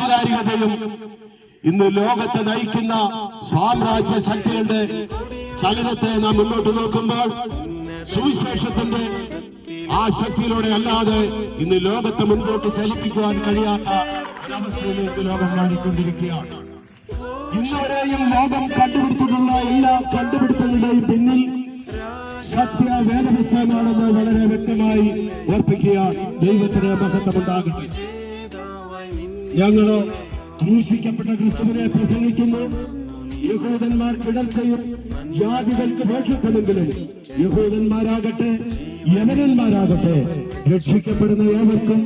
ആധികാരികതയും ഇന്ന് ലോകത്തെ നയിക്കുന്ന സാമ്രാജ്യ ശക്തികളുടെ ചലനത്തെ നാം മുന്നോട്ട് നോക്കുമ്പോൾ സുവിശേഷത്തിന്റെ ആ ശക്തിയിലൂടെ അല്ലാതെ ഇന്ന് ലോകത്തെ മുൻപോട്ട് ചലിപ്പിക്കുവാൻ കഴിയാത്ത ഒരവസ്ഥയിലേക്ക് ലോകം മാറിക്കൊണ്ടിരിക്കുകയാണ്. ഇന്നുവരെയും ലോകം കണ്ടുപിടിച്ചിട്ടുള്ള എല്ലാ കണ്ടുപിടുത്തങ്ങളുടെയും പിന്നിൽ സത്യ വേദപുസ്തകമാണെന്ന് വളരെ വ്യക്തമായി ഓർപ്പിക്കുകയാണ്. ദൈവത്തിന് മഹത്വമുണ്ടാകട്ടെ. ഞങ്ങളോ ക്രൂശിക്കപ്പെട്ട ക്രിസ്തുവിനെ പ്രസംഗിക്കുന്നു. യഹൂദന്മാർ കിടർച്ചയും ജാതികൾക്ക് മോക്ഷത്വമെങ്കിലും യഹൂദന്മാരാകട്ടെ യമനന്മാരാകട്ടെ രക്ഷിക്കപ്പെടുന്ന ഏവർക്കും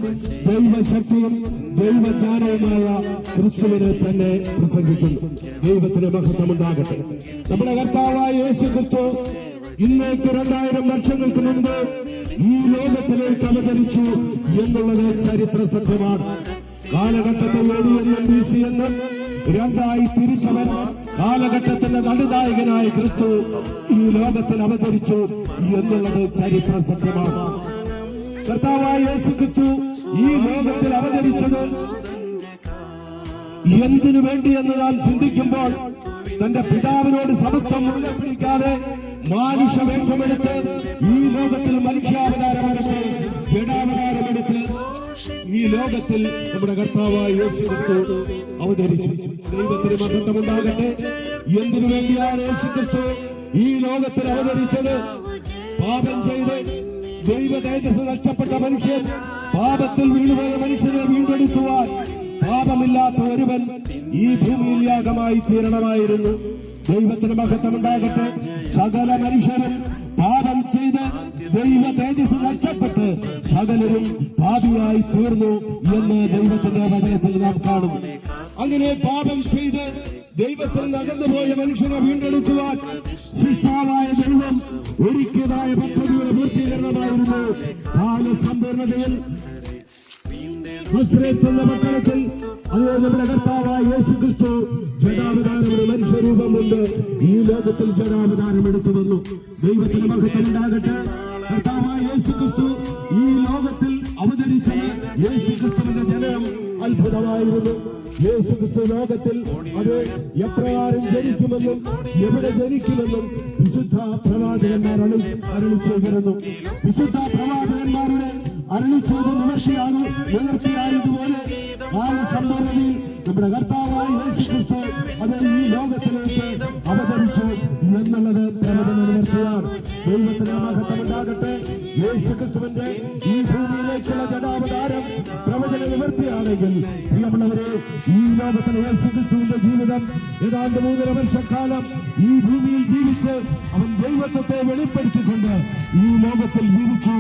ദൈവശക്തിയും ദൈവജ്ഞാനവുമായ ക്രിസ്തുവിനെ തന്നെ പ്രസംഗിക്കുന്നു. ദൈവത്തിന് മഹത്വമുണ്ടാകട്ടെ. നമ്മുടെ കർത്താവായ യേശു ക്രിസ്തു ഇന്നേക്ക് രണ്ടായിരം വർഷങ്ങൾക്ക് മുൻപ് ഈ ലോകത്തിലേക്ക് അവതരിച്ചു എന്നുള്ളത് ചരിത്ര സത്യമാണ് കാലഘട്ടത്തെ എന്നും ബി സി എന്നും രണ്ടായി തിരിച്ചവൻ കാലഘട്ടത്തിന്റെ നടുനായകനായ ക്രിസ്തു ഈ ലോകത്തിൽ അവതരിച്ചു എന്നുള്ളത് ചരിത്ര സത്യമാണ്. കർത്താവായ യേശുക്രിസ്തു ഈ ലോകത്തിൽ അവതരിച്ചത് എന്തിനു വേണ്ടി എന്ന് നാം ചിന്തിക്കുമ്പോൾ തന്റെ പിതാവിനോട് സമത്വം മുറുകെ പിടിക്കാതെ മാനുഷവേഷമെടുത്ത് ഈ ഈ നമ്മുടെ കർത്താവായ യേശുക്രിസ്തു അവതരിച്ചു. ദൈവത്തിന് മഹത്വമുണ്ടാകട്ടെ. എന്തിനു വേണ്ടിയാണ് യേശുക്രിസ്തു ഈ ലോകത്തിൽ അവതരിച്ചത്? പാപം ചെയ്ത് ദൈവ തേജസ് നഷ്ടപ്പെട്ട മനുഷ്യൻ പാപത്തിൽ വീണുപോയ മനുഷ്യനെ വീണ്ടെടുക്കുവാൻ പാപമില്ലാത്ത ഒരുവൻ ഈ ഭൂമിയിൽ യാഗമായി തീരണമായിരുന്നു. ദൈവത്തിന് മഹത്വമുണ്ടാകട്ടെ. സകല മനുഷ്യരും പാപം ചെയ്ത് ദൈവ തേജസ് നഷ്ടപ്പെട്ട് സകലരും പാപിയായി തീർന്നു എന്ന് ദൈവത്തിന്റെ വചനത്തിൽ നാം കാണും. അങ്ങനെ പാപം ചെയ്ത് ദൈവത്തിൽ നകന്നുപോയ മനുഷ്യനെ വീണ്ടെടുക്കുവാൻ സൃഷ്ടാവായ ദൈവം ഒരുക്കിയതായ പദ്ധതിയുടെ പൂർത്തീകരണമായിരുന്നു. കാലസമ്പൂർണതയിൽ എന്ന പട്ടണത്തിൽ അത് നമ്മുടെ കർത്താവായ യേശു ക്രിസ്തു ജഡാവതാരം മനുഷ്യരൂപം കൊണ്ട് ഈ ലോകത്തിൽ ജനാവതാരം എടുത്തു വന്നു ദൈവത്തിന് മഹത്വം ഉണ്ടാകട്ടെ കർത്താവായ യേശു ക്രിസ്തു ഈ ലോകത്തിൽ അവതരിച്ച യേശു ക്രിസ്തുവിന്റെ ജനനം അത്ഭുതമായിരുന്നു. യേശു ക്രിസ്തു ലോകത്തിൽ അത് എപ്രകാരം ജനിക്കുമെന്നും എവിടെ ജനിക്കുമെന്നും വിശുദ്ധ പ്രവാചകന്മാർ അരളി വിശുദ്ധ പ്രവാചകന്മാരുടെ അരളി ചെയ്ത് നിവർത്തിയാണ് നിവർത്തിയായതുപോലെ കാലസമ്പൂർണതയിൽ നമ്മുടെ കർത്താവായ യേശു ക്രിസ്തു അത് അവതരിച്ചു എന്നുള്ളത് പ്രവചന നിവർത്തിയാണ് ദൈവത്തിന് മഹത്വമുണ്ടാകട്ടെ യേശു ഈ ഭൂമിയിലേക്കുള്ള ജടാവതാരം പ്രവചന നിവർത്തിയാണെങ്കിൽ പ്രിയമുള്ളവരെ ഈ ലോകത്തിൽ യേശുക്രിസ്തുവിന്റെ ജീവിതം ഏതാണ്ട് മൂന്നര വർഷക്കാലം ഈ ഭൂമിയിൽ ജീവിച്ച് അവൻ ദൈവത്വത്തെ വെളിപ്പെടുത്തിക്കൊണ്ട് ഈ ലോകത്തിൽ ജീവിച്ചു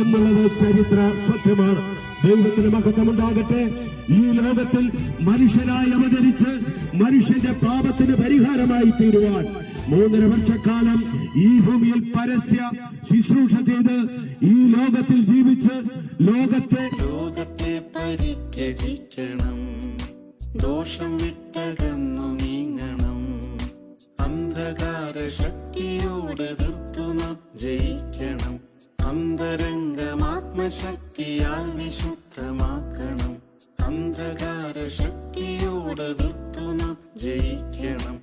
എന്നുള്ളത് ചരിത്ര സത്യമാണ്. ദൈവത്തിന് മഹത്വമുണ്ടാകട്ടെ ഈ ലോകത്തിൽ മനുഷ്യനായി അവതരിച്ച് മനുഷ്യന്റെ പാപത്തിന് പരിഹാരമായി തീരുവാൻ മൂന്നര വർഷക്കാലം ഈ ഭൂമിയിൽ പരസ്യ ശുശ്രൂഷ ചെയ്ത് ഈ ലോകത്തിൽ ജീവിച്ച് ലോകത്തെ ലോകത്തെ പരിത്യജിക്കണം. ദോഷം വിട്ടകന്നു നീങ്ങണം. അന്ധകാര ശക്തിയോട് നിർത്തുന്ന ജയിക്കണം. ജയിക്കണം അന്തരംഗമാത്മശക്തിയാൽ വിശുദ്ധമാക്കണം. അന്ധകാര ശക്തിയോട് നിർത്തുന്ന ജയിക്കണം.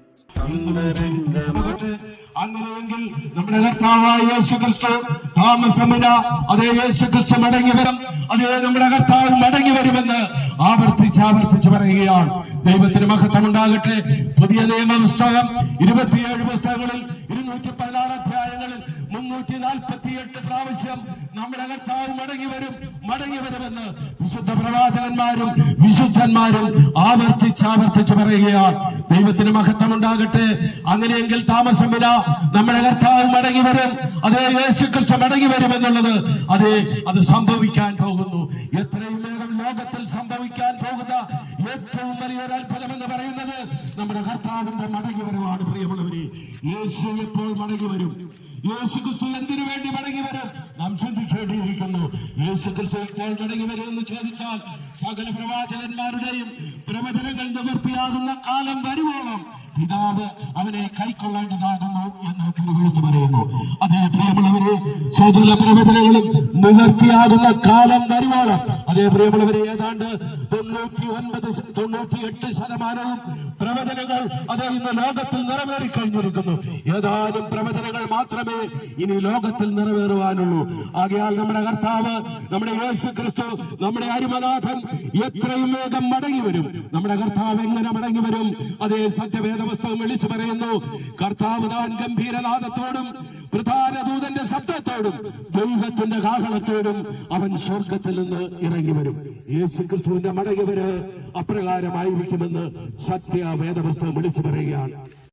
അങ്ങനെയെങ്കിൽ നമ്മുടെ കർത്താവായ യേശു ക്രിസ്തു താമസമില്ല അതേ യേശു ക്രിസ്തു മടങ്ങി വരും. അതേ നമ്മുടെ കർത്താവ് മടങ്ങി വരുമെന്ന് ആവർത്തിച്ച് ആവർത്തിച്ച് പറയുകയാണ്. ദൈവത്തിന് മഹത്വം ഉണ്ടാകട്ടെ പുതിയ നിയമ പുസ്തകം ഇരുപത്തിയേഴ് പുസ്തകങ്ങളിൽ ഇരുന്നൂറ്റി പതിനാറ് അധ്യായങ്ങളിൽ മുന്നൂറ്റി നാൽപ്പത്തി എട്ട് പ്രാവശ്യം നമ്മുടെ കർത്താവ് മടങ്ങി വരും മടങ്ങി വരുമെന്ന് വിശുദ്ധ പ്രവാചകന്മാരും വിശുദ്ധന്മാരും ആവർത്തിച്ച് ആവർത്തിച്ച് പറയുകയാണ്. ദൈവത്തിന് മഹത്വം ഉണ്ടാകട്ടെ അങ്ങനെയെങ്കിൽ താമസമില്ല നമ്മുടെ കർത്താവ് മടങ്ങി വരും. അതേ യേശു ക്രിസ്തു മടങ്ങി വരും എന്നുള്ളത് അതെ അത് സംഭവിക്കാൻ പോകുന്നു. എത്രയും വേഗം ലോകത്തിൽ സംഭവിക്കാൻ പോകുന്ന ഏറ്റവും വലിയൊരു അത്ഭുതം എന്ന് പറയുന്നത് നമ്മുടെ കർത്താവിന്റെ മടങ്ങി വരവാണ് പ്രിയമുള്ളവര്. യേശു എപ്പോൾ മടങ്ങി വരും? യേശു ക്രിസ്തു എന്തിനു വേണ്ടി മടങ്ങി വരും? നാം ചിന്തിക്കേണ്ടിയിരിക്കുന്നു. യേശു ക്രിസ്തു എപ്പോൾ മടങ്ങി വരും എന്ന് ചോദിച്ചാൽ സകല പ്രവാചകന്മാരുടെയും പ്രവചനങ്ങൾ നിവൃത്തിയാകുന്ന കാലം വരുവോളം പിതാവ് അവനെ കൈക്കൊള്ളേണ്ടതാകുന്നു എന്ന് തിരുവഴുത്തു പറയുന്നു. അതേ പ്രിയമുള്ളവരെ സകല പ്രവചനങ്ങളും നിവർത്തിയാകുന്ന കാലം വരുവോളം അതേ പ്രിയമുള്ളവരെ ഏതാണ്ട് തൊണ്ണൂറ്റി ഒൻപത് തൊണ്ണൂറ്റി എട്ട് ശതമാനവും പ്രവചനങ്ങൾ അത് ഇന്ന് ലോകത്തിൽ നിറവേറി കഴിഞ്ഞിരിക്കുന്നു. ഏതാനും പ്രവചനങ്ങൾ മാത്രമേ ഇനി ലോകത്തിൽ നിറവേറുവാനുള്ളൂ. ആകയാൽ നമ്മുടെ കർത്താവ് നമ്മുടെ യേശു ക്രിസ്തു നമ്മുടെ അരുമനാഥൻ എത്രയും വേഗം മടങ്ങി വരും. നമ്മുടെ കർത്താവ് എങ്ങനെ മടങ്ങി വരും? അതേ സത്യവേദ പുസ്തകം വിളിച്ചു പറയുന്നു. കർത്താവ് താൻ ഗംഭീരനാഥത്തോടും പ്രധാന ദൂതന്റെ ശബ്ദത്തോടും ദൈവത്തിന്റെ കാഹളത്തോടും അവൻ സ്വർഗത്തിൽ നിന്ന് ഇറങ്ങി വരും. യേശു ക്രിസ്തുവിന്റെ മടങ്ങിവര് അപ്രകാരമായിരിക്കുമെന്ന് സത്യ വേദപുസ്തകം വിളിച്ചു പറയുകയാണ്.